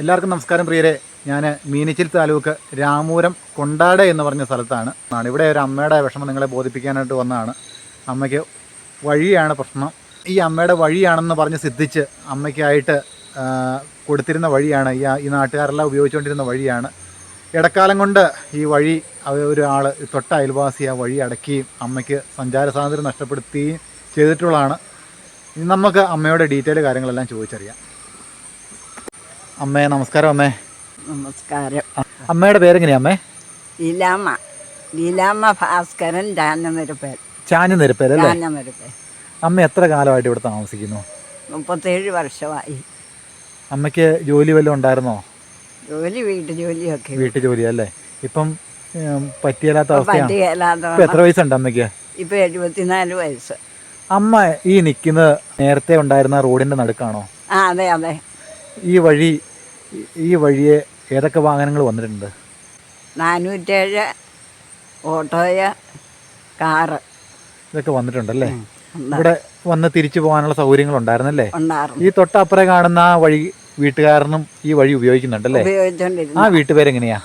എല്ലാവർക്കും നമസ്കാരം പ്രിയരെ. ഞാൻ മീനച്ചിൽ താലൂക്ക് രാമൂരം കൊണ്ടാട എന്ന് പറഞ്ഞ സ്ഥലത്താണ്. ആണ്. ഇവിടെ ഒരു അമ്മയുടെ വിഷമം നിങ്ങളെ ബോധിപ്പിക്കാനായിട്ട് വന്നതാണ്. അമ്മയ്ക്ക് വഴിയാണ് പ്രശ്നം. ഈ അമ്മയുടെ വഴിയാണെന്ന് പറഞ്ഞ് സിദ്ധിച്ച് അമ്മയ്ക്കായിട്ട് കൊടുത്തിരുന്ന വഴിയാണ്. ഈ ഈ നാട്ടുകാരെല്ലാം ഉപയോഗിച്ചുകൊണ്ടിരുന്ന വഴിയാണ്. ഇടക്കാലം കൊണ്ട് ഈ വഴി ഒരാൾ തൊട്ട അയൽവാസി ആ വഴി അടക്കുകയും അമ്മയ്ക്ക് സഞ്ചാര സ്വാതന്ത്ര്യം നഷ്ടപ്പെടുത്തുകയും ചെയ്തിട്ടുള്ളതാണ്. നമുക്ക് അമ്മയുടെ ഡീറ്റെയിൽ കാര്യങ്ങളെല്ലാം ചോദിച്ചറിയാം. അമ്മേ നമസ്കാരം അമ്മേ. നമസ്കാരം. അമ്മയുടെ പേരെങ്ങനെയാ അമ്മേ? ലീലാമ്മ. ലീലാമ്മ ഭാസ്കരൻ രാനമരുപ്പേൽ ചാഞ്ഞു നിരപ്പേരല്ലേ രാനമരുപ്പേൽ അമ്മ എത്ര കാലമായിട്ട് ഇവിടെ താമസിക്കുന്നു? മുപ്പത്തേഴ് വർഷമായി. അമ്മയ്ക്ക് ജോലി വല്ലതും ഉണ്ടായിരുന്നോ? ജോലി വീട്ടു ജോലിയൊക്കെ. വീട്ടു ജോലിയല്ലേ ഇപ്പം പറ്റിയല്ലാത്ത അവസ്ഥയാണ്? എത്ര വയസ്സുണ്ട് അമ്മയ്ക്ക്? ഇപ്പൊ എഴുപത്തിനാല് വയസ്സ്. അമ്മ ഈ നിൽക്കുന്നത് നേരത്തെ ഉണ്ടായിരുന്ന റോഡിന്റെ നടുക്കാണോ? ആ അതെ അതെ. ഈ വഴി ഈ- വഴിയെ ഏതൊക്കെ വാഹനങ്ങൾ വന്നിട്ടുണ്ട്? നാനൂറ്റേഴ് ഓട്ടോയ കാറ് ഇതൊക്കെ വന്നിട്ടുണ്ടല്ലേ. ഇവിടെ വന്ന് തിരിച്ചു പോകാനുള്ള സൗകര്യങ്ങൾ ഉണ്ടായിരുന്നല്ലേ ഉണ്ടായിരുന്നു. ഈ തൊട്ടപ്പുറം കാണുന്ന ആ വഴി വീട്ടുകാരനും ഈ വഴി ഉപയോഗിക്കുന്നുണ്ടല്ലേ? ആ വീട്ടുപേരെങ്ങനെയാ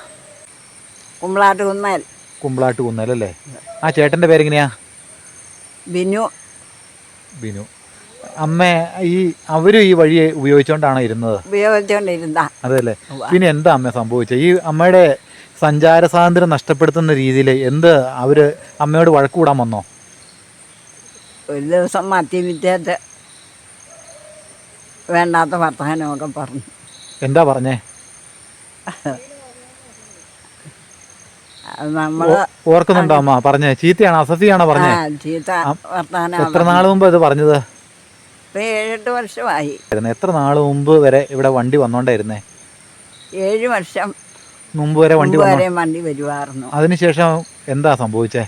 കുമ്പളാട്ട് കുന്നേൽ കുമ്പളാട്ട് കുന്നലല്ലേ ആ ചേട്ടന്റെ പേരെങ്ങനെയാ? ബിനു. ബിനു. അമ്മ ഈ അവരും ഈ വഴി ഉപയോഗിച്ചുകൊണ്ടാണ് ഇരുന്നത്? ഉപയോഗിച്ചോണ്ടിരുന്ന അതല്ലേ പിന്നെ എന്താ അമ്മ സംഭവിച്ചത് ഈ അമ്മയുടെ സഞ്ചാര സ്വാതന്ത്ര്യം നഷ്ടപ്പെടുത്തുന്ന രീതിയിൽ എന്ത് അവർ അമ്മയോട് വഴക്ക് കൂടാൻ വന്നോ? ഒരു ദിവസം മദ്യപിച്ചേറ്റ് വേണ്ടാത്ത വർത്തമാനമൊക്കെ പറഞ്ഞു. എന്താ പറഞ്ഞേ? അത് നമ്മൾ ഓർക്കുന്നുണ്ടോ അമ്മ? പറഞ്ഞേ ചീത്തയാണോ? അസഫിയാണോ പറഞ്ഞേ? ചീത്ത വർത്തമാനം എത്ര നാൾ മുമ്പ് ഇത് പറഞ്ഞത്? ഇപ്പം ഏഴെട്ട് വർഷമായി. എത്ര നാൾ മുമ്പ് വരെ ഇവിടെ വണ്ടി വന്നോണ്ടായിരുന്നേ ഏഴ് വർഷം മുമ്പ് വരെ വണ്ടി വരെ വണ്ടി വരുമായിരുന്നു അതിനുശേഷം എന്താ സംഭവിച്ചേ?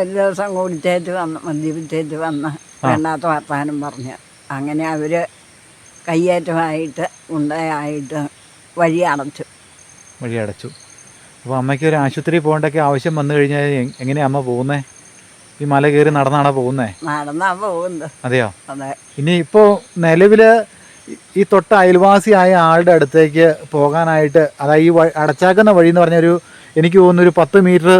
ഒരു ദിവസം കുടിച്ചേറ്റ് വന്ന് മദ്യപിച്ചേറ്റ് വന്ന് വേണ്ടാത്ത വർത്തമാനം പറഞ്ഞ്. അങ്ങനെ അവർ കയ്യേറ്റമായിട്ട് ഉണ്ടയായിട്ട് വഴി അടച്ചു. വഴി അടച്ചു. അപ്പോൾ അമ്മയ്ക്ക് ഒരു ആശുപത്രി പോകേണ്ടൊക്കെ ആവശ്യം വന്നു കഴിഞ്ഞാൽ എങ്ങനെയാണ് അമ്മ പോകുന്നേ? ഈ മല കയറി നടന്നാണോ പോകുന്നേ? നടന്നാ പോകുന്നത്. അതെയോ? അതെ. ഇനി ഇപ്പോ നിലവിൽ ഈ തൊട്ട അയൽവാസിയായ ആളുടെ അടുത്തേക്ക് പോകാനായിട്ട് അതായത് ഈ അടച്ചാക്കുന്ന വഴി എന്ന് പറഞ്ഞൊരു എനിക്ക് തോന്നുന്നു ഒരു പത്ത് മീറ്റർ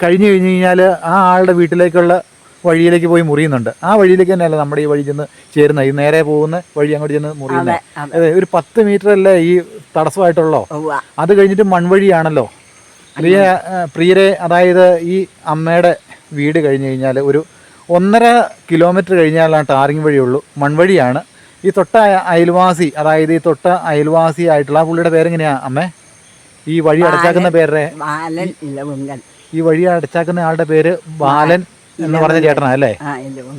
കഴിഞ്ഞു കഴിഞ്ഞ് കഴിഞ്ഞാൽ ആ ആളുടെ വീട്ടിലേക്കുള്ള വഴിയിലേക്ക് പോയി മുറിയുന്നുണ്ട്. ആ വഴിയിലേക്ക് തന്നെയല്ല നമ്മുടെ ഈ വഴി ചെന്ന് ചേരുന്ന? ഈ നേരെ പോകുന്ന വഴി അങ്ങോട്ട് ചെന്ന് മുറിയുന്നത് അതെ അതെ. അതെ ഒരു പത്ത് മീറ്റർ അല്ലേ ഈ തടസ്സമായിട്ടുള്ളോ? ഉവ്വ. അത് കഴിഞ്ഞിട്ട് മൺവഴിയാണല്ലോ. പ്രിയ പ്രിയരെ അതായത് ഈ അമ്മയുടെ വീട് കഴിഞ്ഞ് കഴിഞ്ഞാൽ ഒരു ഒന്നര കിലോമീറ്റർ കഴിഞ്ഞാലാണ് ടാറിങ് വഴിയുള്ളൂ. മൺവഴിയാണ്. ഈ തൊട്ട അയൽവാസി അതായത് ഈ തൊട്ട അയൽവാസി ആയിട്ടുള്ള ആ പുള്ളിയുടെ പേരെങ്ങനെയാ അമ്മേ? ഈ വഴി അടച്ചാക്കുന്ന പേരുടെ ഈ വഴി അടച്ചാക്കുന്ന ആളുടെ പേര് ബാലൻ എന്ന് പറഞ്ഞ ചേട്ടനാ അല്ലേ?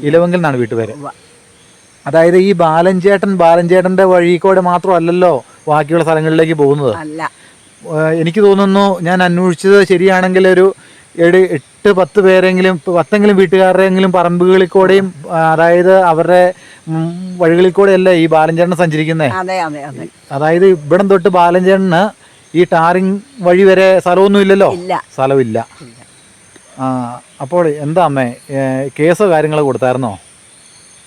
ഇലവുങ്കൽ. എന്നാണ് വീട്ടുപേര്. അതായത് ഈ ബാലൻ ചേട്ടൻ ബാലൻ ചേട്ടന്റെ വഴി കൂടെ മാത്രമല്ലല്ലോ ബാക്കിയുള്ള സ്ഥലങ്ങളിലേക്ക് പോകുന്നത്. എനിക്ക് തോന്നുന്നു ഞാൻ അന്വേഷിച്ചത് ശരിയാണെങ്കിൽ ഒരു ഏഴ് എട്ട് പത്ത് പേരെങ്കിലും പത്തെങ്കിലും വീട്ടുകാരുടെയെങ്കിലും പറമ്പുകളിൽ കൂടെയും അതായത് അവരുടെ വഴികളിൽ കൂടെയല്ലേ ഈ ബാലഞ്ചേട്ടൻ സഞ്ചരിക്കുന്നേ. അതെ അതെ അതെ. അതായത് ഇവിടം തൊട്ട് ബാലഞ്ചേട്ടന് ഈ ടാറിങ് വഴി വരെ സ്ഥലമൊന്നും ഇല്ലല്ലോ? ഇല്ല. സ്ഥലമില്ല. ആ അപ്പോൾ എന്താ അമ്മേ കേസോ കാര്യങ്ങളോ കൊടുത്തായിരുന്നോ?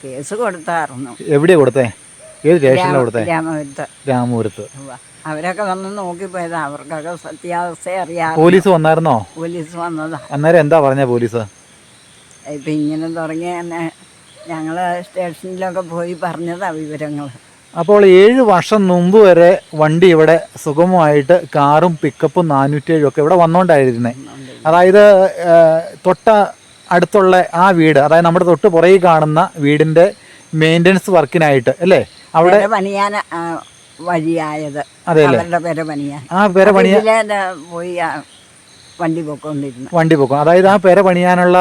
കേസ് കൊടുത്തായിരുന്നു. എവിടെയാ കൊടുത്തേ? ഏത് സ്റ്റേഷനിലാണ് കൊടുത്തേ? രാമപുരത്ത്. അവരൊക്കെ വന്ന് നോക്കിപ്പോയതാ. അവർക്കൊക്കെ സത്യാവസ്ഥ അറിയാം പോലീസ് വന്നായിരുന്നോ? പോലീസ് വന്നതാ. അന്നേരം എന്താ പറഞ്ഞ പോലീസ്? ഇപ്പം ഇങ്ങനെ തുടങ്ങിയ ഞങ്ങൾ സ്റ്റേഷനിലൊക്കെ പോയി പറഞ്ഞതാ വിവരങ്ങൾ അപ്പോൾ ഏഴ് വർഷം മുമ്പ് വരെ വണ്ടി ഇവിടെ സുഗമമായിട്ട് കാറും പിക്കപ്പും നാനൂറ്റേഴും ഒക്കെ ഇവിടെ വന്നുകൊണ്ടായിരുന്നേ അതായത് തൊട്ട അടുത്തുള്ള ആ വീട് അതായത് നമ്മുടെ തൊട്ട് പുറകെ കാണുന്ന വീടിന്റെ മെയിന്റനൻസ് വർക്കിനായിട്ട് അല്ലേ? അവിടെ പണിയാൻ വഴിയായത്. അതെ അല്ലേ അവരുടെ പെര പണിയാൻ ആ പെര പണിയാൻ പോയി വണ്ടി പോക്കൊണ്ടിരുന്നു. വണ്ടി പോക്കും അതായത് ആ പെര പണിയാനുള്ള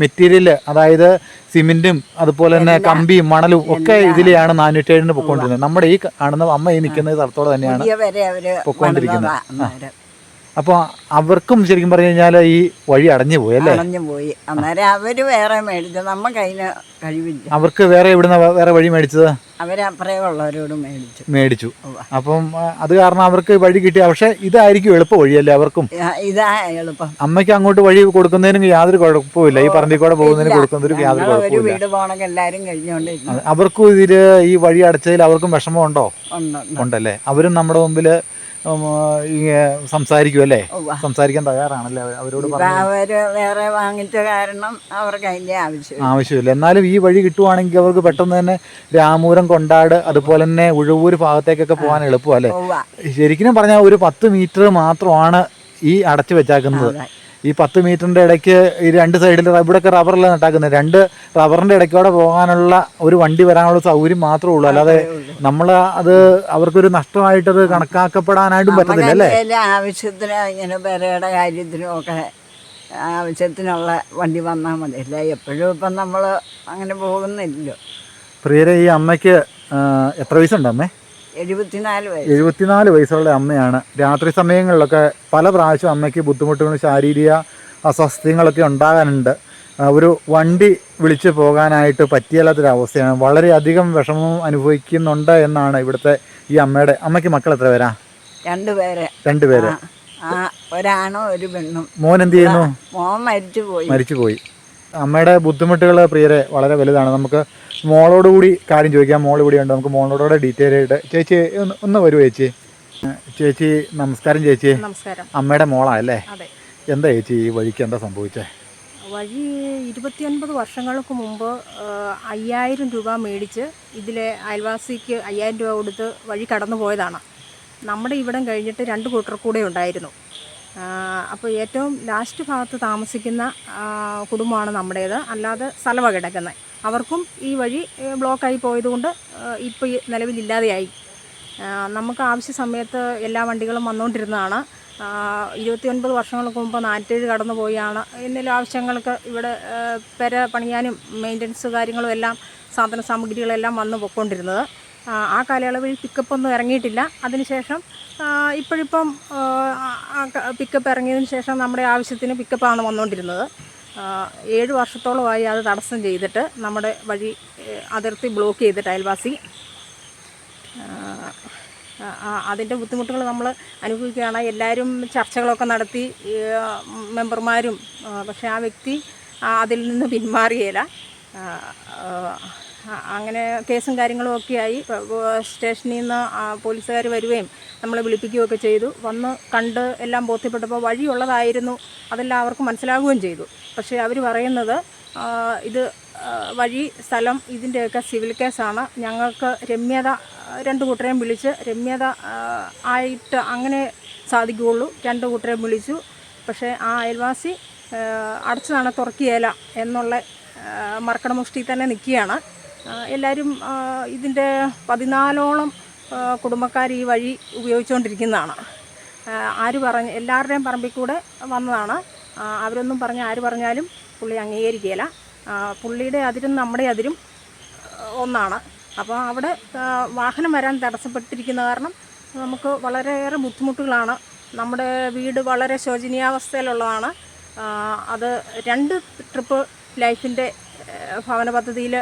മെറ്റീരിയൽ അതായത് സിമെന്റും അതുപോലെ തന്നെ കമ്പിയും മണലും ഒക്കെ ഇതിലെയാണ് നാനൂറ്റേഴിന് പൊക്കോണ്ടിരുന്നത്. നമ്മുടെ ഈ കാണുന്ന അമ്മ ഈ നിൽക്കുന്ന സ്ഥലത്തോടെ തന്നെയാണ് പൊക്കോണ്ടിരിക്കുന്നത്. അപ്പൊ അപ്പോൾ അവർക്കും ശരിക്കും പറഞ്ഞു കഴിഞ്ഞാൽ ഈ വഴി അടഞ്ഞു പോയി അല്ലേ? അടഞ്ഞു പോയി അന്നേരം അവർ വേറെ മേടിച്ചു. നമ്മ കയ്യിന് കഴിവില്ല. അവർക്ക് വേറെ എവിടുന്ന വേറെ വഴി മേടിച്ചത്? മേടിച്ചു. മേടിച്ചു. അപ്പം അത് കാരണം അവർക്ക് വഴി കിട്ടിയ പക്ഷെ ഇതായിരിക്കും എളുപ്പ വഴിയല്ലേ അവർക്കും? ഇതാ- എളുപ്പം. അമ്മയ്ക്ക് അങ്ങോട്ട് വഴി കൊടുക്കുന്നതിനും യാതൊരു കുഴപ്പമില്ല ഈ പറമ്പിൽ കൂടെ പോകുന്നതിന് കൊടുക്കുന്നതിനും യാതൊരു കുഴപ്പമില്ല എല്ലാവരും അവർക്കും ഇതിൽ ഈ വഴി അടച്ചതിൽ അവർക്കും വിഷമമുണ്ടോ? ഉണ്ട് ഉണ്ട്. ഉണ്ടല്ലേ? അവരും നമ്മുടെ മുമ്പിൽ സംസാരിക്കും അല്ലേ? സംസാരിക്കാൻ തയ്യാറാണല്ലേ അവരോട് അവർ വേറെ വാങ്ങിച്ച കാരണം അവർക്ക് അതിന്റെ ആവശ്യം ആവശ്യമില്ല. എന്നാലും ഈ വഴി കിട്ടുവാണെങ്കിൽ അവർക്ക് പെട്ടെന്ന് തന്നെ രാമൂരം കൊണ്ടാട് അതുപോലെ തന്നെ ഉഴവൂർ ഭാഗത്തേക്കൊക്കെ പോകാൻ എളുപ്പം അല്ലേ? ശരിക്കും പറഞ്ഞാൽ ഒരു പത്ത് മീറ്റർ മാത്രമാണ് ഈ അടച്ചു വെച്ചാക്കുന്നത്. ഈ പത്ത് മീറ്ററിന്റെ ഇടയ്ക്ക് ഈ രണ്ട് സൈഡിൽ ഇവിടെയൊക്കെ റബ്ബറല്ല നട്ടാക്കുന്നത്. രണ്ട് റബ്ബറിന്റെ ഇടയ്ക്കൂടെ പോകാനുള്ള ഒരു വണ്ടി വരാനുള്ള സൗകര്യം മാത്രമേ ഉള്ളൂ. അല്ലാതെ നമ്മൾ അത് അവർക്കൊരു നഷ്ടമായിട്ടത് കണക്കാക്കപ്പെടാനായിട്ടും പറ്റത്തില്ല അല്ലേ? ആവശ്യത്തിനും ആവശ്യത്തിന് ഇങ്ങനെ പെരയുടെ കാര്യത്തിനും ഒക്കെ ആവശ്യത്തിനുള്ള വണ്ടി വന്നാൽ മതി. അല്ല? എപ്പോഴും ഇപ്പം നമ്മൾ അങ്ങനെ പോകുന്നില്ലല്ലോ പ്രിയരെ ഈ അമ്മയ്ക്ക് എത്ര വയസ്സുണ്ട് അമ്മേ? എഴുപത്തിനാല് വയസ്സ്. എഴുപത്തിനാല് വയസ്സുള്ള അമ്മയാണ്. രാത്രി സമയങ്ങളിലൊക്കെ പല പ്രാവശ്യം അമ്മയ്ക്ക് ബുദ്ധിമുട്ടുകളും ശാരീരിക അസ്വസ്ഥങ്ങളൊക്കെ ഉണ്ടാകാനുണ്ട്. ഒരു വണ്ടി വിളിച്ച് പോകാനായിട്ട് പറ്റിയല്ലാത്തൊരവസ്ഥയാണ്. വളരെയധികം വിഷമം അനുഭവിക്കുന്നുണ്ട് എന്നാണ് ഇവിടുത്തെ ഈ അമ്മയുടെ അമ്മയ്ക്ക് മക്കൾ എത്ര പേരാ? രണ്ടുപേരെ. രണ്ടുപേര്. ആ, ആ ഒരു പെണ്ണും. മോൻ എന്ത് ചെയ്യുന്നു? മോൻ മരിച്ചു പോയി മരിച്ചു പോയി അമ്മയുടെ ബുദ്ധിമുട്ടുകൾ പ്രിയരെ വളരെ വലുതാണ്. നമുക്ക് മോളോട് കൂടി കാര്യം ചോദിക്കാം. മോൾ ഇവിടെ ഉണ്ട്? നമുക്ക് മോളോടുകൂടെ ഡീറ്റെയിൽ ആയിട്ട് ചേച്ചി ഒന്ന് ഒന്ന് വരൂ ചേച്ചി. ചേച്ചി നമസ്കാരം ചേച്ചി. നമസ്കാരം. അമ്മയുടെ മോളാ അല്ലേ അതെ. എന്താ ചേച്ചി ഈ വഴിക്ക് എന്താ സംഭവിച്ചേ? വഴി ഇരുപത്തിയൊൻപത് വർഷങ്ങൾക്ക് മുമ്പ് അയ്യായിരം രൂപ മേടിച്ച് ഇതിലെ അയൽവാസിക്ക് അയ്യായിരം രൂപ കൊടുത്ത് വഴി കടന്നു പോയതാണ് നമ്മുടെ ഇവിടം കഴിഞ്ഞിട്ട് രണ്ട് കൂട്ടർ കൂടെ ഉണ്ടായിരുന്നു. അപ്പോൾ ഏറ്റവും ലാസ്റ്റ് ഭാഗത്ത് താമസിക്കുന്ന കുടുംബമാണ് നമ്മുടേത്. അല്ലാതെ സ്ഥലവ കിടക്കുന്നത് അവർക്കും ഈ വഴി ബ്ലോക്കായി പോയതുകൊണ്ട് ഇപ്പോൾ നിലവിലില്ലാതെയായി നമുക്ക് ആവശ്യ സമയത്ത് എല്ലാ വണ്ടികളും വന്നുകൊണ്ടിരുന്നതാണ് ഇരുപത്തിയൊൻപത് വർഷങ്ങൾക്ക് മുമ്പ് നാറ്റേഴ് കടന്നു പോയാണ് എന്തെങ്കിലും ആവശ്യങ്ങൾക്ക് ഇവിടെ പെര പണിയാനും മെയിന്റനൻസ് കാര്യങ്ങളും എല്ലാം സാധന സാമഗ്രികളെല്ലാം വന്ന് പൊയ്ക്കൊണ്ടിരുന്നത് ആ, കാലയളവിൽ പിക്കപ്പൊന്നും ഇറങ്ങിയിട്ടില്ല. അതിനുശേഷം ഇപ്പോഴിപ്പം പിക്കപ്പ് ഇറങ്ങിയതിന് ശേഷം നമ്മുടെ ആവശ്യത്തിന് പിക്കപ്പാണ് വന്നുകൊണ്ടിരുന്നത്. ഏഴ് വർഷത്തോളമായി അത് തടസ്സം ചെയ്തിട്ട് നമ്മുടെ വഴി അതിർത്തി ബ്ലോക്ക് ചെയ്തിട്ട് അയൽവാസി. അതിന്റെ ബുദ്ധിമുട്ടുകൾ നമ്മൾ അനുഭവിക്കുകയാണ്. എല്ലാവരും ചർച്ചകളൊക്കെ നടത്തി മെമ്പർമാരും പക്ഷേ ആ വ്യക്തി അതിൽ നിന്ന് പിന്മാറിയേല. ആ, ആ, അങ്ങനെ കേസും കാര്യങ്ങളും ഒക്കെ ആയി. സ്റ്റേഷനിൽ നിന്ന് പോലീസുകാർ വരികയും നമ്മളെ വിളിപ്പിക്കുകയൊക്കെ ചെയ്തു. വന്ന് കണ്ട് എല്ലാം ബോധ്യപ്പെട്ടപ്പോൾ വഴിയുള്ളതായിരുന്നു. അതെല്ലാം അവർക്ക് മനസ്സിലാവുകയും ചെയ്തു. പക്ഷേ അവർ പറയുന്നത് ഇത് വഴി സ്ഥലം ഇതിന്റെയൊക്കെ സിവിൽ കേസാണ്. ഞങ്ങൾക്ക് രമ്യത രണ്ട് കൂട്ടരെയും വിളിച്ച് രമ്യത ആയിട്ട് അങ്ങനെ സാധിക്കുകയുള്ളൂ. രണ്ട് കൂട്ടരെയും വിളിച്ചു. പക്ഷേ ആ അയൽവാസി അടച്ചതാണ് തുറക്കിയേല എന്നുള്ള മർക്കട മുഷ്ടി തന്നെ നിൽക്കുകയാണ്. എല്ലാവരും ഇതിന്റെ പതിനാലോളം കുടുംബക്കാർ ഈ വഴി ഉപയോഗിച്ചുകൊണ്ടിരിക്കുന്നതാണ് ആര് പറഞ്ഞ് എല്ലാവരുടെയും പറമ്പിൽ കൂടെ വന്നതാണ്. അവരൊന്നും പറഞ്ഞ് ആര് പറഞ്ഞാലും പുള്ളി അംഗീകരിക്കുകയില്ല. പുള്ളിയുടെ അതിരും നമ്മുടെ അതിരും ഒന്നാണ്. അപ്പോൾ അവിടെ വാഹനം വരാൻ തടസ്സപ്പെട്ടിരിക്കുന്ന കാരണം നമുക്ക് വളരെയേറെ ബുദ്ധിമുട്ടുകളാണ്. നമ്മുടെ വീട് വളരെ ശോചനീയാവസ്ഥയിലുള്ളതാണ്. അത് രണ്ട് ട്രിപ്പ് ലൈഫിന്റെ ഭവന പദ്ധതിയിൽ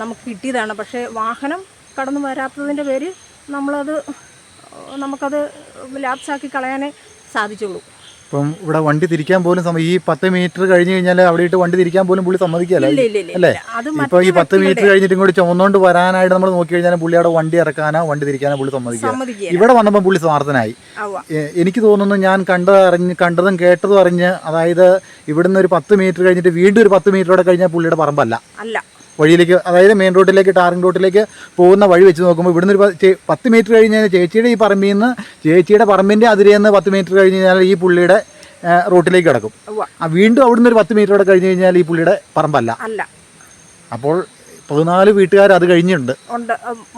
നമുക്ക് കിട്ടിയതാണ്. പക്ഷേ വാഹനം കടന്നു വരാത്തതിന്റെ പേര് നമ്മളത് നമുക്കത് ലാപ്സാക്കി കളയാനേ സാധിച്ചുള്ളൂ. ഇപ്പം ഇവിടെ വണ്ടി തിരിക്കാൻ പോലും സമയം ഈ പത്ത് മീറ്റർ കഴിഞ്ഞ് കഴിഞ്ഞാൽ അവിടെ ഇട്ട് വണ്ടി തിരിക്കാൻ പോലും പുള്ളി സമ്മതിക്കല്ല അല്ലേ? ഇപ്പൊ ഈ പത്ത് മീറ്റർ കഴിഞ്ഞിട്ട് ഇങ്ങോട്ട് ചുമന്നുകൊണ്ട് വരാനായിട്ട് നമ്മൾ നോക്കി കഴിഞ്ഞാൽ പുള്ളി അവിടെ വണ്ടി ഇറക്കാനോ വണ്ടി തിരിക്കാനോ പുള്ളി സമ്മതിക്കുക. ഇവിടെ വന്നപ്പോൾ പുള്ളി സ്വാർത്ഥനായി. എനിക്ക് തോന്നുന്നു ഞാൻ കണ്ടത് അറിഞ്ഞ് കണ്ടതും കേട്ടതും അറിഞ്ഞ് അതായത് ഇവിടുന്ന് ഒരു പത്ത് മീറ്റർ കഴിഞ്ഞിട്ട് വീണ്ടും ഒരു പത്ത് മീറ്ററോടെ കഴിഞ്ഞാൽ പുള്ളിയുടെ പറമ്പല്ല. അല്ല. വഴിയിലേക്ക് അതായത് മെയിൻ റോഡിലേക്ക് ടാറിംഗ് റോഡിലേക്ക് പോകുന്ന വഴി വെച്ച് നോക്കുമ്പോൾ ഇവിടുന്ന് ഒരു പത്ത് മീറ്റർ കഴിഞ്ഞ് കഴിഞ്ഞാൽ ചേച്ചിയുടെ ഈ പറമ്പിൽ നിന്ന് ചേച്ചിയുടെ പറമ്പിന്റെ അതിരിൽ നിന്ന് പത്ത് മീറ്റർ കഴിഞ്ഞ് കഴിഞ്ഞാൽ ഈ പുള്ളിയുടെ റോട്ടിലേക്ക് കിടക്കും. ആ വീണ്ടും അവിടുന്ന് ഒരു പത്ത് മീറ്റർ അവിടെ കഴിഞ്ഞ് കഴിഞ്ഞാൽ ഈ പുള്ളിയുടെ പറമ്പല്ല. അല്ല. അപ്പോൾ പതിനാല് വീട്ടുകാർ അത് കഴിഞ്ഞിട്ടുണ്ട്.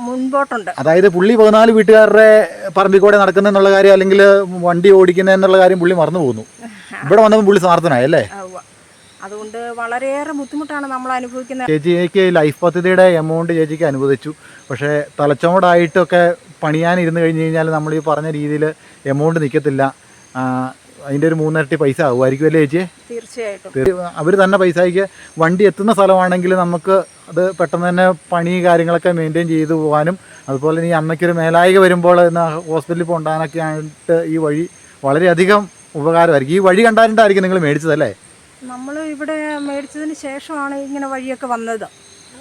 മുൻപോട്ടുണ്ട്. അതായത് പുള്ളി പതിനാല് വീട്ടുകാരുടെ പറമ്പിൽ കൂടെ നടക്കുന്ന കാര്യം അല്ലെങ്കിൽ വണ്ടി ഓടിക്കുന്ന എന്നുള്ള കാര്യം പുള്ളി മറന്നു പോകുന്നു. ഇവിടെ വന്നപ്പോൾ പുള്ളി സ്വാർത്ഥനായി അല്ലേ? ആവുക അതുകൊണ്ട് വളരെയേറെ ബുദ്ധിമുട്ടാണ് നമ്മൾ അനുഭവിക്കുന്നത്. ചേച്ചി എനിക്ക് ലൈഫ് പദ്ധതിയുടെ എമൗണ്ട് ചേച്ചിക്ക് അനുവദിച്ചു. പക്ഷേ തലച്ചോടായിട്ടൊക്കെ പണിയാനിരുന്ന് കഴിഞ്ഞ് കഴിഞ്ഞാൽ നമ്മൾ ഈ പറഞ്ഞ രീതിയിൽ എമൗണ്ട് നിൽക്കത്തില്ല അതിന്റെ ഒരു മൂന്നിരട്ടി പൈസ ആകുമായിരിക്കും അല്ലേ ചേച്ചിയെ? തീർച്ചയായിട്ടും. അവർ തന്നെ പൈസയ്ക്ക് വണ്ടി എത്തുന്ന സ്ഥലമാണെങ്കിൽ നമുക്ക് അത് പെട്ടെന്ന് തന്നെ പണി കാര്യങ്ങളൊക്കെ മെയിന്റെയിൻ ചെയ്തു പോകാനും അതുപോലെ തന്നെ ഈ അമ്മയ്ക്കൊരു മേലായിക വരുമ്പോൾ ഇന്ന് ഹോസ്പിറ്റലിൽ പോകാനൊക്കെ ആയിട്ട് ഈ വഴി വളരെയധികം ഉപകാരമായിരിക്കും. ഈ വഴി കണ്ടായിട്ടായിരിക്കും നിങ്ങൾ മേടിച്ചതല്ലേ? നമ്മൾ ഇവിടെ മേടിച്ചതിന് ശേഷമാണ് ഇങ്ങനെ വഴിയൊക്കെ വന്നത്.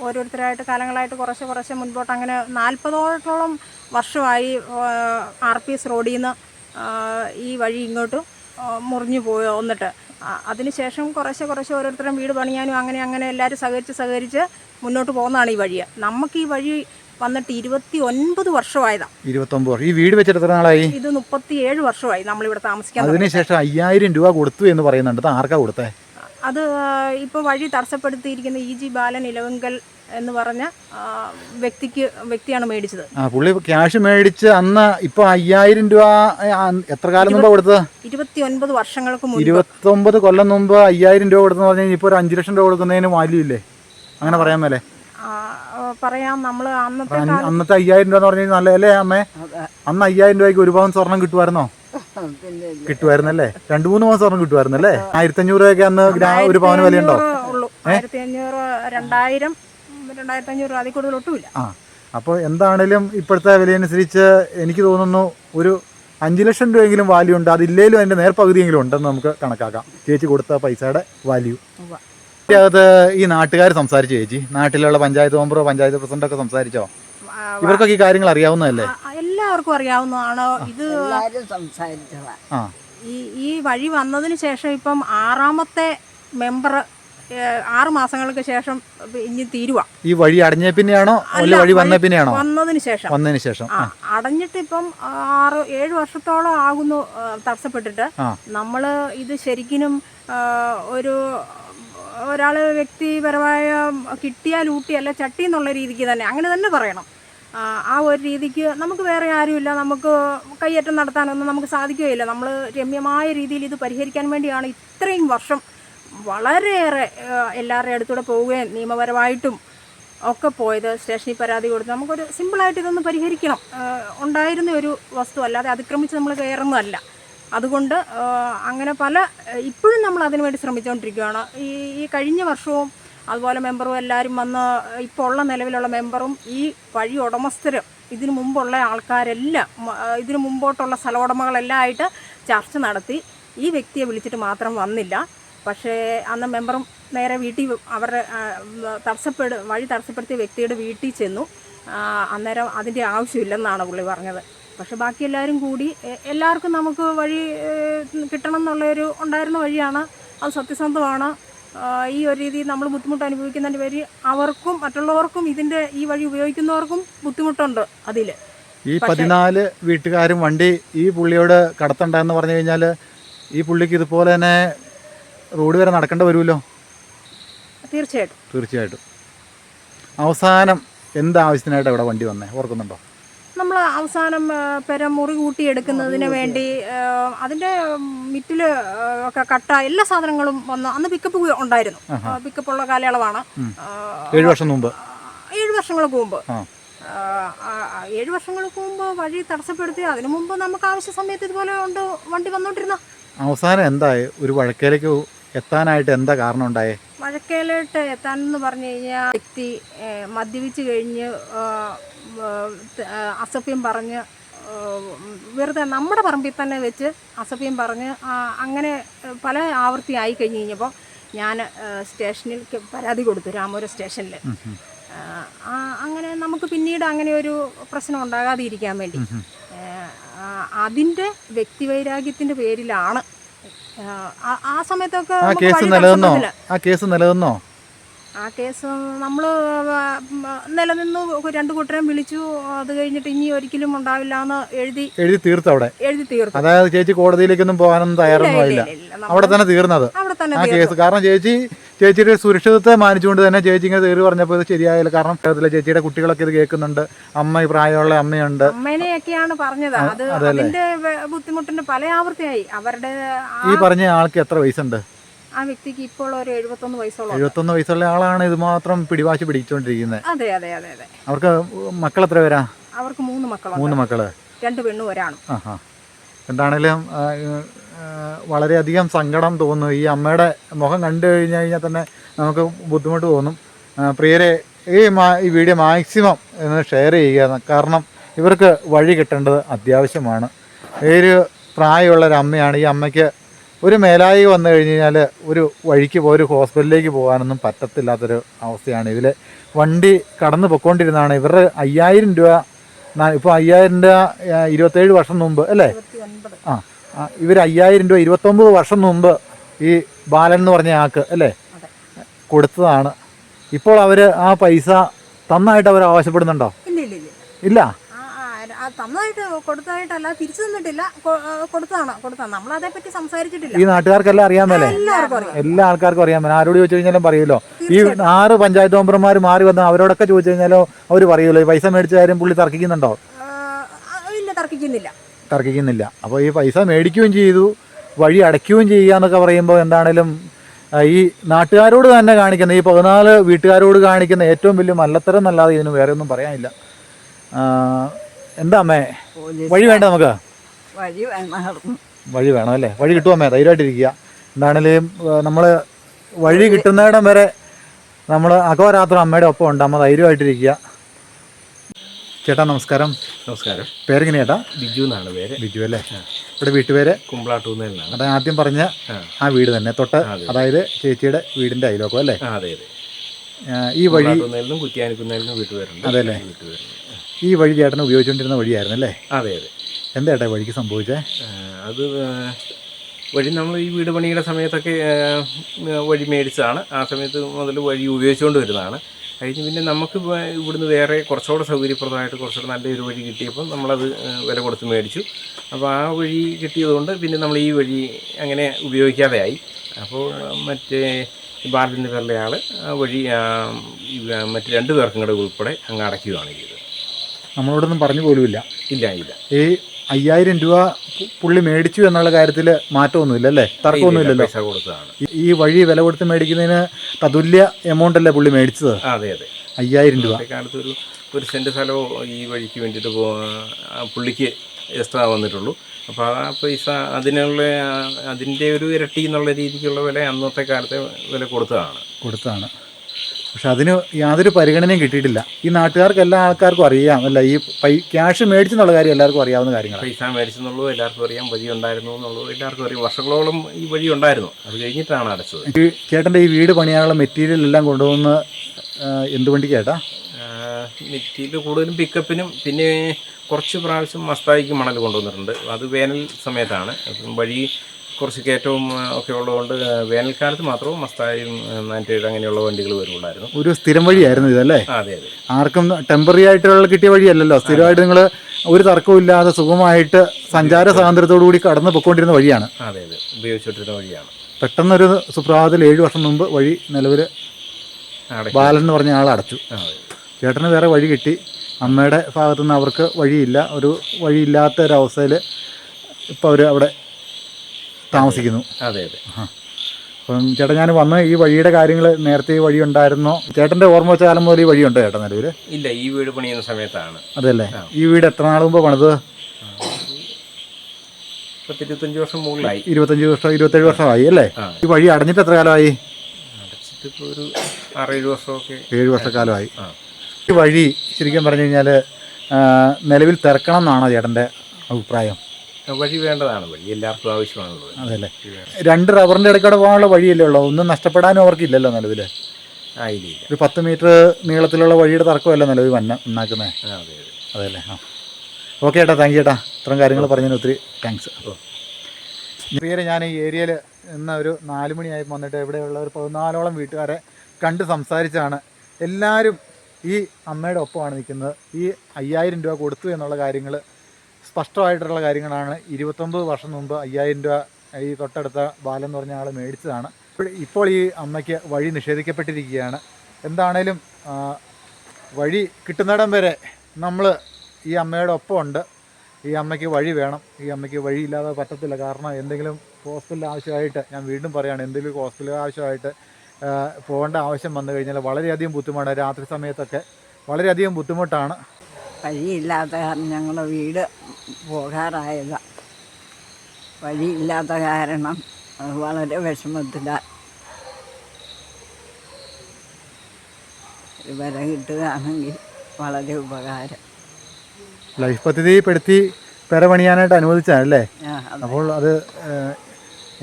ഓരോരുത്തരായിട്ട് കാലങ്ങളായിട്ട് കുറച്ച് കുറച്ച് മുൻപോട്ട് അങ്ങനെ നാൽപ്പതോളം വർഷമായി ആർ പി എസ് റോഡിൽ നിന്ന് ഈ വഴി ഇങ്ങോട്ട് മുറിഞ്ഞു പോയി വന്നിട്ട്. അതിനുശേഷം കുറേശ്ശെ കുറേശ്ശെ ഓരോരുത്തരും വീട് പണിയാനും അങ്ങനെ അങ്ങനെ എല്ലാവരും സഹകരിച്ച് സഹകരിച്ച് മുന്നോട്ട് പോകുന്നതാണ് ഈ വഴി. നമുക്ക് ഈ വഴി വന്നിട്ട് ഇരുപത്തി ഒൻപത് വർഷമായതാണ് ഇരുപത്തൊമ്പത് ഈ വീട് വെച്ചിട്ട് എത്ര നാളായി? ഇത് മുപ്പത്തി ഏഴ് വർഷമായി നമ്മളിവിടെ താമസിക്കാൻ. അതിനുശേഷം അയ്യായിരം രൂപ കൊടുത്തു എന്ന് പറയുന്നുണ്ട്. ആർക്കാ കൊടുത്തേ? അത് ഇപ്പോൾ വഴി തടസ്സപ്പെടുത്തിയിരിക്കുന്ന ഇ ജി ബാലൻ ഇലവങ്കൽ എന്ന് പറഞ്ഞ വ്യക്തിക്ക് വ്യക്തിയാണ് മേടിച്ചത്. ആ പുള്ളി ക്യാഷ് മേടിച്ച് അന്ന് ഇപ്പൊ അയ്യായിരം രൂപ എത്ര കാലം മുമ്പ് കൊടുത്തത്? ഇരുപത്തി ഒൻപത് വർഷങ്ങൾക്ക് ഇരുപത്തി ഒമ്പത് കൊല്ലം മുമ്പ് അയ്യായിരം രൂപ കൊടുത്തെന്ന് പറഞ്ഞാൽ ഇപ്പൊ ഒരു അഞ്ചു ലക്ഷം രൂപ കൊടുക്കുന്നതിന് വാല്യൂ ഇല്ലേ? അങ്ങനെ പറയാൻ മേലെ. പറയാം. നമ്മൾ അന്നത്തെ അന്നത്തെ അയ്യായിരം രൂപ എന്ന് പറഞ്ഞാൽ നല്ല അല്ലേ അമ്മേ? അന്ന് അയ്യായിരം രൂപയ്ക്ക് ഒരു പവൻ സ്വർണം കിട്ടുമായിരുന്നോ. കിട്ടുമായിരുന്നല്ലേ രണ്ടു മൂന്ന് മാസം കിട്ടുമായിരുന്നല്ലേ ആയിരത്തി അഞ്ഞൂറ് ഒക്കെ അന്ന് ഒരു പവന് വില ഉണ്ടോ? ആയിരത്തി അഞ്ഞൂറ് രണ്ടായിരം രണ്ടായിരത്തി അഞ്ഞൂറ് അതിൽ കൂടുതൽ ഒട്ടുമില്ല. ആ. അപ്പോൾ എന്താണേലും ഇപ്പോഴത്തെ വിലയനുസരിച്ച് എനിക്ക് തോന്നുന്നു ഒരു അഞ്ച് ലക്ഷം രൂപയെങ്കിലും വാല്യൂ ഉണ്ട്. അതില്ലേലും അതിന്റെ നേർപകുതിയെങ്കിലും ഉണ്ടെന്ന് നമുക്ക് കണക്കാക്കാം. ചേച്ചി കൊടുത്ത പൈസയുടെ വാല്യൂ. അത് ഈ നാട്ടുകാർ സംസാരിച്ചു ചേച്ചി? നാട്ടിലുള്ള പഞ്ചായത്ത് മെമ്പറോ പഞ്ചായത്ത് പ്രസിഡന്റൊക്കെ സംസാരിച്ചോ? ഇവർക്കൊക്കെ ഈ കാര്യങ്ങൾ അറിയാവുന്നതല്ലേ? എല്ലാവർക്കും അറിയാവുന്നതാണ്. ഇത് ആ. ഈ ഈ വഴി വന്നതിന് ശേഷം ഇപ്പം ആറാമത്തെ മെമ്പർ ആറ് മാസങ്ങൾക്ക് ശേഷം ഇനി തീരുവ. ഈ വഴി അടഞ്ഞ പിന്നെയാണോ? അല്ല വഴി വന്ന പിന്നെയാണോ? വന്നതിന് ശേഷം. വന്നതിന് ശേഷം. അടഞ്ഞിട്ട് ഇപ്പം ആറ് ഏഴ് വർഷത്തോളം ആകുന്നു തടസ്സപ്പെട്ടിട്ട്. നമ്മൾ ഇത് ശരിക്കും ഒരു ഒരാൾ വ്യക്തിപരമായ കിട്ടിയാൽ ഊട്ടിയല്ല ചട്ടി എന്നുള്ള രീതിക്ക് തന്നെ അങ്ങനെ തന്നെ പറയണം. ആ, ഒരു രീതിക്ക് നമുക്ക് വേറെ ആരുമില്ല. നമുക്ക് കയ്യേറ്റം നടത്താനൊന്നും നമുക്ക് സാധിക്കുകയില്ല. നമ്മൾ രമ്യമായ രീതിയിൽ ഇത് പരിഹരിക്കാൻ വേണ്ടിയാണ് ഇത്രയും വർഷം വളരെയേറെ എല്ലാവരുടെ അടുത്തൂടെ പോവുകയും നിയമപരമായിട്ടും ഒക്കെ പോയത്. സ്റ്റേഷനിൽ പരാതി കൊടുത്ത് നമുക്കൊരു സിമ്പിളായിട്ട് ഇതൊന്ന് പരിഹരിക്കണം. ഉണ്ടായിരുന്ന ഒരു വസ്തു അല്ലാതെ അതിക്രമിച്ച് നമ്മൾ കയറുന്നതല്ല. അതുകൊണ്ട് അങ്ങനെ പല ഇപ്പോഴും നമ്മൾ അതിനു വേണ്ടി ശ്രമിച്ചുകൊണ്ടിരിക്കുകയാണ് ഈ ഈ കഴിഞ്ഞ വർഷവും അതുപോലെ മെമ്പറും എല്ലാവരും വന്ന് ഇപ്പോൾ ഉള്ള നിലവിലുള്ള മെമ്പറും ഈ വഴി ഉടമസ്ഥരും ഇതിനു മുമ്പുള്ള ആൾക്കാരെല്ലാം ഇതിനു മുമ്പോട്ടുള്ള സ്ഥല ഉടമകളെല്ലാം ആയിട്ട് ചർച്ച നടത്തി. ഈ വ്യക്തിയെ വിളിച്ചിട്ട് മാത്രം വന്നില്ല. പക്ഷേ അന്ന് മെമ്പറും നേരെ വീട്ടിൽ അവരുടെ തടസ്സപ്പെടു വഴി തടസ്സപ്പെടുത്തിയ വ്യക്തിയുടെ വീട്ടിൽ ചെന്നു. അന്നേരം അതിന്റെ ആവശ്യമില്ലെന്നാണ് പുള്ളി പറഞ്ഞത്. പക്ഷേ ബാക്കി എല്ലാവരും കൂടി എല്ലാവർക്കും നമുക്ക് വഴി കിട്ടണം എന്നുള്ളൊരു ഉണ്ടായിരുന്ന വഴിയാണ്. അത് സത്യസന്ധമാണ്. ഈ ഒരു രീതി നമ്മൾ ബുദ്ധിമുട്ട് അനുഭവിക്കുന്നതിന്റെ പേര് അവർക്കും മറ്റുള്ളവർക്കും ഇതിന്റെ ഈ വഴി ഉപയോഗിക്കുന്നവർക്കും ബുദ്ധിമുട്ടുണ്ട് അതിൽ. ഈ പതിനാല് വീട്ടുകാരും വണ്ടി ഈ പുള്ളിയോട് കടത്തണ്ടെന്ന് പറഞ്ഞു കഴിഞ്ഞാൽ ഈ പുള്ളിക്ക് ഇതുപോലെ തന്നെ റോഡ് വരെ നടക്കേണ്ട വരുമല്ലോ? തീർച്ചയായിട്ടും. തീർച്ചയായിട്ടും. അവസാനം എന്താവശ്യത്തിനായിട്ട് ഇവിടെ വണ്ടി വന്നേ? ഓർക്കുന്നുണ്ടോ? നമ്മൾ അവസാനം പെര മുറി കൂട്ടിയെടുക്കുന്നതിന് വേണ്ടി അതിന്റെ മിറ്റിൽ ഒക്കെ കട്ട എല്ലാ സാധനങ്ങളും വന്ന് അന്ന് പിക്കപ്പ് ഉണ്ടായിരുന്നു. പിക്കപ്പ് ഉള്ള കാലയളവാണ്. ഏഴ് വർഷം മുമ്പ്? ഏഴ് വർഷങ്ങൾക്ക് മുമ്പ് ഏഴ് വർഷങ്ങൾക്ക് മുമ്പ് വഴി തടസ്സപ്പെടുത്തി അതിനു മുമ്പ് നമുക്ക് ആവശ്യ സമയത്ത് ഇതുപോലെ ഉണ്ട് വണ്ടി വന്നോണ്ടിരുന്ന. അവസാനം എന്തായി? ഒരു വഴക്കേലേക്ക് എത്താനായിട്ട് എന്താ കാരണം ഉണ്ടായേ? എത്താൻ എത്താനെന്ന് പറഞ്ഞു കഴിഞ്ഞാൽ വ്യക്തി മദ്യപിച്ച് കഴിഞ്ഞ് അസഭ്യം പറഞ്ഞ് വെറുതെ നമ്മുടെ പറമ്പിൽ തന്നെ വെച്ച് അസഭ്യം പറഞ്ഞ് അങ്ങനെ പല ആവർത്തിയായി കഴിഞ്ഞ് കഴിഞ്ഞപ്പോൾ ഞാൻ സ്റ്റേഷനിൽ പരാതി കൊടുത്തു രാമപുരം സ്റ്റേഷനിൽ അങ്ങനെ നമുക്ക് പിന്നീട് അങ്ങനെ ഒരു പ്രശ്നം ഉണ്ടാകാതെ ഇരിക്കാൻ വേണ്ടി അതിന്റെ വ്യക്തിവൈരാഗ്യത്തിന്റെ പേരിലാണ് ആ, സമയത്തൊക്കെ ആ കേസ് നിലനിന്നോ. ആ കേസ് നമ്മൾ നിലനിന്നു രണ്ട് കൂട്ടരെയും വിളിച്ചു. അത് കഴിഞ്ഞിട്ട് ഇനി ഒരിക്കലും ഉണ്ടാവില്ല എന്ന് എഴുതി എഴുതി തീർത്ത് അവിടെ? എഴുതി തീർത്തു. അതായത് ചേച്ചി കോടതിയിലേക്കൊന്നും പോകാനൊന്നും തയ്യാറൊന്നും ആയില്ല. ഇല്ല, ഇല്ല, നമ്മൾ അവിടെ തന്നെ തീർന്നത്. അവിടെ തന്നെ ആ കേസ്. കാരണം ചേച്ചി ചേച്ചിയുടെ സുരക്ഷിതത്തെ മാനിച്ചുകൊണ്ട് തന്നെ ചേച്ചി ഇങ്ങനെ തീറി പറഞ്ഞപ്പോൾ ഇത് ശരിയായില്ല. കാരണം കേരളത്തിലെ ചേച്ചിയുടെ കുട്ടികളൊക്കെ ഇത് കേൾക്കുന്നുണ്ട്. അമ്മ ഈ പ്രായമുള്ള അമ്മയുണ്ട്. അമ്മേനെയൊക്കെയാണ് പറഞ്ഞത്. അത്? അതിന്റെ ബുദ്ധിമുട്ടിന്റെ പല ആവൃത്തിയായി അവരുടെ ഈ പറഞ്ഞ ആൾക്ക് എത്ര വയസ്സുണ്ട്? ആ വ്യക്തിക്ക് ഇപ്പോൾ ഒരു എഴുപത്തൊന്ന് വയസ്സോളം. എഴുപത്തൊന്ന് വയസ്സുള്ള ആളാണ് ഇത് മാത്രം പിടിവാശി പിടിച്ചുകൊണ്ടിരിക്കുന്നത് അതെ അതെ അതെ അതെ. അവർക്ക് മക്കൾ എത്ര പേരാ? അവർക്ക് മൂന്ന് മക്കളാണ് മൂന്ന് മക്കൾ. രണ്ട് പെണ്ണും ഒരാണും. എന്താണേലും വളരെയധികം സങ്കടം തോന്നുന്നു. ഈ അമ്മയുടെ മുഖം കണ്ടു കഴിഞ്ഞു കഴിഞ്ഞാൽ തന്നെ നമുക്ക് ബുദ്ധിമുട്ട് തോന്നും. പ്രിയരെ ഈ ഈ വീഡിയോ മാക്സിമം ഒന്ന് ഷെയർ ചെയ്യുക. കാരണം ഇവർക്ക് വഴി കിട്ടേണ്ടത് അത്യാവശ്യമാണ്. ഈ ഒരു പ്രായമുള്ള ഒരു അമ്മയാണ്. ഈ അമ്മയ്ക്ക് ഒരു മേലായി വന്നു കഴിഞ്ഞ് കഴിഞ്ഞാൽ ഒരു വഴിക്ക് പോ ഒരു ഹോസ്പിറ്റലിലേക്ക് പോകാനൊന്നും പറ്റത്തില്ലാത്തൊരു അവസ്ഥയാണ്. ഇതിൽ വണ്ടി കടന്നു പൊയ്ക്കൊണ്ടിരുന്നതാണ്. ഇവരുടെ അയ്യായിരം രൂപ ഇപ്പോൾ അയ്യായിരം രൂപ ഇരുപത്തേഴ് വർഷം മുമ്പ് അല്ലേ? ആ ഇവർ അയ്യായിരം രൂപ ഇരുപത്തൊമ്പത് വർഷം മുമ്പ് ഈ ബാലൻ എന്ന് പറഞ്ഞ ആൾക്ക് അല്ലേ. കൊടുത്തതാണ്. ഇപ്പോൾ അവർ ആ പൈസ തന്നായിട്ട് അവർ ആവശ്യപ്പെടുന്നുണ്ടോ? ഇല്ല ഇല്ല ഇല്ല ഇല്ല ആ, ആ, ആ തന്നതായിട്ട് കൊടുത്തതായിട്ടല്ല തിരിച്ചു തന്നിട്ടില്ല. കൊടുത്തതാണ് കൊടുത്തതാണ്. നമ്മൾ അതേപ്പറ്റി സംസാരിച്ചിട്ടില്ല. ഈ നാട്ടുകാർക്കെല്ലാം അറിയാമല്ലേ എല്ലാ ആൾക്കാർക്കും അറിയാം ആരോട് ചോദിച്ചു കഴിഞ്ഞാലും പറയുമല്ലോ. ഈ ആറ് പഞ്ചായത്ത് മെമ്പർമാർ മാറി വന്ന അവരോടൊക്കെ ചോദിച്ചു കഴിഞ്ഞാലോ അവർ പറയുമല്ലോ. ഈ പൈസ മേടിച്ച കാര്യം പുള്ളി തർക്കിക്കുന്നുണ്ടോ? ഇല്ല തർക്കിക്കുന്നില്ല. തർക്കിക്കുന്നില്ല. അപ്പോൾ ഈ പൈസ മേടിക്കുകയും ചെയ്തു. വഴി അടയ്ക്കുകയും ചെയ്യാന്നൊക്കെ പറയുമ്പോൾ എന്താണേലും ഈ നാട്ടുകാരോട് തന്നെ കാണിക്കുന്ന ഈ പതിനാല് വീട്ടുകാരോട് കാണിക്കുന്ന ഏറ്റവും വലിയ മല്ലത്തരം എന്നല്ലാതെ ഇതിന് വേറെ ഒന്നും പറയാനില്ല. എന്താ അമ്മേ? വഴി വേണ്ട നമുക്ക്? വഴി വേണമായിരുന്നു. വഴി വേണം അല്ലേ? വഴി കിട്ടുമോ അമ്മേ ധൈര്യമായിട്ടിരിക്കുക. എന്താണേലും നമ്മൾ വഴി കിട്ടുന്നിടം വരെ നമ്മൾ അകോരാത്രം അമ്മയുടെ ഒപ്പം ഉണ്ട്. അമ്മ ധൈര്യമായിട്ടിരിക്കുക. ചേട്ടാ നമസ്കാരം. നമസ്കാരം. പേരെങ്ങനെ ചേട്ടാ? ബിജു എന്നാണ് പേര്. ബിജു അല്ലേ? ഇവിടെ വീട്ടുപേര്? കുമ്പളാട്ടൂന്നലിനാണ് അത് ആദ്യം പറഞ്ഞ ആ. വീട് തന്നെ തൊട്ട് അതെ. അതായത് ചേച്ചിയുടെ വീടിന്റെ അയലോക്കം അല്ലേ? അതെ അതെ. ഈ വഴി കുറ്റിയാനിക്കുന്നലിനും വീട്ടുപേരുണ്ട്. അതെല്ലേ? വീട്ടുപേരുണ്ട്. ഈ വഴി ചേട്ടൻ ഉപയോഗിച്ചുകൊണ്ടിരുന്ന വഴിയായിരുന്നു അല്ലേ അതെ അതെ. എന്താ ചേട്ടാ വഴിക്ക് സംഭവിച്ചേ? അത് വഴി നമ്മൾ ഈ വീട് പണിയുടെ സമയത്തൊക്കെ വഴി മേടിച്ചതാണ്. ആ സമയത്ത് മുതൽ വഴി ഉപയോഗിച്ചുകൊണ്ട് വരുന്നതാണ്. കഴിഞ്ഞ് പിന്നെ നമുക്ക് ഇവിടുന്ന് വേറെ കുറച്ചുകൂടെ സൗകര്യപ്രദമായിട്ട് കുറച്ചുകൂടെ നല്ലൊരു വഴി കിട്ടിയപ്പോൾ നമ്മളത് വില കൊടുത്ത് മേടിച്ചു. അപ്പോൾ ആ വഴി കിട്ടിയതുകൊണ്ട് പിന്നെ നമ്മൾ ഈ വഴി അങ്ങനെ ഉപയോഗിക്കാതെ ആയി. അപ്പോൾ മറ്റേ ബാലിന്റെ പേരിലെ ആൾ ആ വഴി മറ്റ് രണ്ട് പേർക്കും കൂടെ ഉൾപ്പെടെ അങ്ങ് അടയ്ക്കുകയാണ് ചെയ്തത്. നമ്മളോടൊന്നും പറഞ്ഞു പോലുമില്ല. ഇല്ല ഇല്ല. ഈ അയ്യായിരം രൂപ പുള്ളി മേടിച്ചു എന്നുള്ള കാര്യത്തിൽ മാറ്റമൊന്നുമില്ല അല്ലേ? തർക്കമൊന്നുമില്ലല്ലോ? പൈസ കൊടുത്തതാണ്. ഈ- വഴി വില കൊടുത്ത് മേടിക്കുന്നതിന് തതുല്യ എമൗണ്ട് അല്ലേ പുള്ളി മേടിച്ചത്? അതെ അതെ. അയ്യായിരം രൂപ. കാലത്ത് ഒരു ഒരു സെന്റ് സ്ഥലവും ഈ വഴിക്ക് വേണ്ടിയിട്ട് പോ പുള്ളിക്ക് എക്സ്ട്രാ വന്നിട്ടുള്ളൂ. അപ്പോൾ ആ പൈസ അതിനുള്ള അതിന്റെ അതിന്റെ ഒരു ഇരട്ടി എന്നുള്ള രീതിക്കുള്ള വില അന്നത്തെ കാലത്തെ വില കൊടുത്തതാണ്. കൊടുത്താണ് പക്ഷെ അതിന് യാതൊരു പരിഗണനയും കിട്ടിയിട്ടില്ല. ഈ നാട്ടുകാർക്ക് എല്ലാ ആൾക്കാർക്കും അറിയാം. അല്ല ഈ പൈ ക്യാഷ് മേടിച്ചെന്നുള്ള കാര്യം എല്ലാവർക്കും അറിയാവുന്ന കാര്യങ്ങൾ പൈസ മേടിച്ചെന്നുള്ളൂ എല്ലാവർക്കും അറിയാം. വഴി ഉണ്ടായിരുന്നു എന്നുള്ളൂ എല്ലാവർക്കും അറിയാം. വർഷങ്ങളോളം ഈ വഴി ഉണ്ടായിരുന്നു. അത് കഴിഞ്ഞിട്ടാണ് അടച്ചത്. ഈ ചേട്ടന്റെ ഈ വീട് പണിയാനുള്ള മെറ്റീരിയൽ എല്ലാം കൊണ്ടുവന്ന് എന്ത് വണ്ടിക്ക് ചേട്ടാ? മെറ്റീരിയൽ കൂടുതലും പിക്കപ്പിനും പിന്നെ കുറച്ച് പ്രാവശ്യം മസ്തായിക്ക് മണൽ കൊണ്ടുവന്നിട്ടുണ്ട്. അത് വേനൽ സമയത്താണ്. അപ്പം വഴി കുറച്ച് കയറ്റവും ഒക്കെ ഉള്ളതുകൊണ്ട് വേനൽക്കാലത്ത് മാത്രവും മസ്തായും നാറ്റേഡ് അങ്ങനെയുള്ള വണ്ടികൾ വരുള്ളായിരുന്നു ഒരു സ്ഥിരം വഴിയായിരുന്നു ഇതല്ലേ? അതെ അതെ. ആർക്കും ടെമ്പററി ആയിട്ടുള്ള കിട്ടിയ വഴിയല്ലല്ലോ. സ്ഥിരമായിട്ട് നിങ്ങൾ ഒരു തർക്കവും സുഖമായിട്ട് സഞ്ചാര സ്വാതന്ത്ര്യത്തോടു കൂടി കടന്നു പൊയ്ക്കൊണ്ടിരുന്ന വഴിയാണ്. അതെ അതെ. ഉപയോഗിച്ചുകൊണ്ടിരുന്ന വഴിയാണ്. പെട്ടെന്നൊരു സുപ്രഭാതത്തിൽ ഏഴ് വർഷം മുമ്പ് വഴി നിലവിൽ ബാലൻ എന്ന് പറഞ്ഞ ആൾ അടച്ചു. ചേട്ടന് വേറെ വഴി കിട്ടി. അമ്മയുടെ ഭാഗത്തുനിന്ന് അവർക്ക് വഴിയില്ല. ഒരു വഴിയില്ലാത്ത ഒരവസ്ഥയിൽ ഇപ്പോൾ അവർ അവിടെ താമസിക്കുന്നു. അതെ അതെ. അപ്പം ചേട്ടാ ഞാൻ വന്ന് ഈ വഴിയുടെ കാര്യങ്ങൾ നേരത്തെ ഈ വഴി ഉണ്ടായിരുന്നോ? ചേട്ടന്റെ ഓർമ്മ വെച്ച കാലം മുതൽ ഈ വഴിയുണ്ടോ ചേട്ടാ നിലവിൽ ഇല്ല ഈ വീട് പണിയുന്ന സമയത്താണ്. അതല്ലേ ഈ വീട് എത്ര നാൾ മുമ്പ് പണിത്? ഇരുപത്തഞ്ച് വർഷം മുകളിലായി. ഇരുപത്തഞ്ച് വർഷം ഇരുപത്തേഴ് വർഷമായി അല്ലേ? ഈ വഴി അടഞ്ഞിട്ട് എത്ര കാലമായി? ഒരു ആറേഴ് വർഷമൊക്കെ ഏഴ് വർഷക്കാലമായി. ഈ വഴി ശരിക്കും പറഞ്ഞു കഴിഞ്ഞാൽ നിലവിൽ തിരക്കണം എന്നാണോ ചേട്ടന്റെ അഭിപ്രായം? വഴി വേണ്ടതാണ് വഴി എല്ലാവർക്കും ആവശ്യമാണുള്ളത് അതല്ലേ? രണ്ട് റബ്ബറിന്റെ ഇടയ്ക്കൂടെ പോകാനുള്ള വഴിയല്ലേ ഉള്ളൂ. ഒന്നും നഷ്ടപ്പെടാനും അവർക്കില്ലല്ലോ നിലവിൽ. ആ ഇല്ല ഇല്ല. ഒരു പത്ത് മീറ്റർ നീളത്തിലുള്ള വഴിയുടെ തർക്കമല്ല നിലവിൽ വന്ന ഉണ്ടാക്കുന്നത് ആ, അതെ അതെ. അതല്ലേ? ആ. ഓക്കെ ഏട്ടാ താങ്ക് യു ഏട്ടാ ഇത്രയും കാര്യങ്ങൾ പറഞ്ഞതിന് ഒത്തിരി താങ്ക്സ്. പ്രിയരെ ഞാൻ ഈ ഏരിയയിൽ ഇന്ന് ഒരു നാല് മണിയായി വന്നിട്ട് ഇവിടെയുള്ള ഒരു പതിനാലോളം വീട്ടുകാരെ കണ്ട് സംസാരിച്ചാണ് എല്ലാവരും ഈ അമ്മയുടെ ഒപ്പമാണ് നിൽക്കുന്നത്. ഈ അയ്യായിരം രൂപ കൊടുത്തു എന്നുള്ള കാര്യങ്ങൾ സ്പഷ്ടമായിട്ടുള്ള കാര്യങ്ങളാണ്. ഇരുപത്തൊമ്പത് വർഷം മുമ്പ് അയ്യായിരം രൂപ ഈ തൊട്ടടുത്ത ബാലൻ എന്ന് പറഞ്ഞ ആൾ മേടിച്ചതാണ്. ഇപ്പോൾ ഈ അമ്മയ്ക്ക് വഴി നിഷേധിക്കപ്പെട്ടിരിക്കുകയാണ്. എന്താണേലും വഴി കിട്ടുന്നിടം വരെ നമ്മൾ ഈ അമ്മയുടെ ഒപ്പമുണ്ട്. ഈ അമ്മയ്ക്ക് വഴി വേണം. ഈ അമ്മയ്ക്ക് വഴിയില്ലാതെ പറ്റത്തില്ല. കാരണം എന്തെങ്കിലും ഹോസ്പിറ്റൽ ആവശ്യമായിട്ട് ഞാൻ വീണ്ടും പറയുകയാണ് എന്തെങ്കിലും ഹോസ്പിറ്റൽ ആവശ്യമായിട്ട് പോകേണ്ട ആവശ്യം വന്നു കഴിഞ്ഞാൽ വളരെയധികം ബുദ്ധിമുട്ടാണ്. രാത്രി സമയത്തൊക്കെ വളരെയധികം ബുദ്ധിമുട്ടാണ്. വഴിയില്ലാത്ത കാരണം ഞങ്ങൾ വീട് പോകാറായതാണ് വഴിയില്ലാത്ത കാരണം അത് വളരെ വിഷമത്തിലാണ് ഒരു വില കിട്ടുകയാണെങ്കിൽ വളരെ ഉപകാരം. ലൈഫ് പദ്ധതി പെടുത്തി പെര പണിയാനായിട്ട് അനുവദിച്ചാണല്ലേ? അപ്പോൾ അത്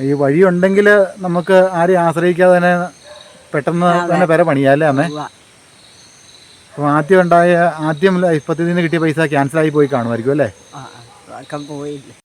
ഈ വഴിയുണ്ടെങ്കിൽ നമുക്ക് ആരെയും ആശ്രയിക്കാതെ തന്നെ പെട്ടെന്ന് തന്നെ പെര പണിയാല്ലേ അമ്മേ. അപ്പോൾ ആദ്യം ഉണ്ടായ ആദ്യം പദ്ധതിയിൽ നിന്ന് കിട്ടിയ പൈസ ക്യാൻസലായി പോയി കാണുമായിരിക്കും അല്ലേ? പോയില്ല